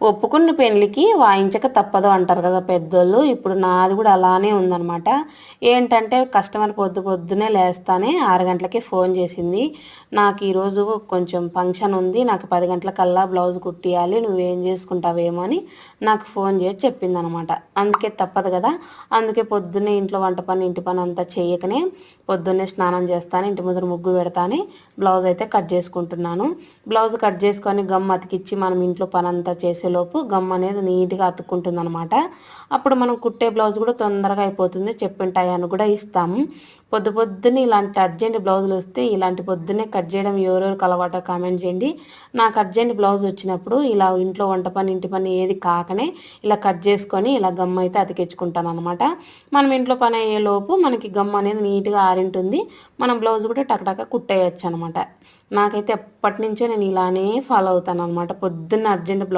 ఒప్పుకున్న పెళ్ళికి వాయించక తప్పదు అంటారు కదా పెద్దోళ్ళు. ఇప్పుడు నాది కూడా అలానే ఉందనమాట ఏంటంటే కస్టమర్ పొద్దు పొద్దునే లేస్తానే ఆరు గంటలకి ఫోన్ చేసింది. నాకు ఈరోజు కొంచెం ఫంక్షన్ ఉంది. నాకు పది గంటలకల్లా బ్లౌజ్ కుట్టియాలి. నువ్వేం చేసుకుంటావేమో అని నాకు ఫోన్ చేసి చెప్పింది అనమాట అందుకే తప్పదు కదా. అందుకే పొద్దున్నే ఇంట్లో వంట పని ఇంటి పని అంతా చేయకనే పొద్దున్నే స్నానం చేస్తాను ఇంటి ముందర ముగ్గు పెడతాను బ్లౌజ్ అయితే కట్ చేసుకుంటున్నాను. బ్లౌజ్ కట్ చేసుకొని గమ్ అతికిచ్చి మనం ఇంట్లో పని అంతా లోపు గమ్ అనేది నీట్గా అతుక్కుంటుంది అనమాట అప్పుడు మనం కుట్టే బ్లౌజ్ కూడా తొందరగా అయిపోతుంది. చెప్పిన టయాన్ని కూడా ఇస్తాము పొద్దు పొద్దున్నే ఇలాంటి అర్జెంట్ బ్లౌజులు వస్తే ఇలాంటి పొద్దున్నే కట్ చేయడం ఎవరెవరికి అలవాటో కామెంట్ చేయండి. నాకు అర్జెంట్ బ్లౌజ్ వచ్చినప్పుడు ఇలా ఇంట్లో వంట పని ఇంటి పని ఏది కాకనే ఇలా కట్ చేసుకొని ఇలా గమ్ అయితే అతికించుకుంటాను అనమాట మనం ఇంట్లో పని అయ్యేలోపు మనకి గమ్ అనేది నీట్గా ఆరింటుంది. మనం బ్లౌజ్ కూడా టకటక కుట్టేయచ్చు అనమాట నాకైతే ఎప్పటి నుంచో నేను ఇలానే ఫాలో అవుతాను అనమాట పొద్దున్న అర్జెంట్ బ్లౌజ్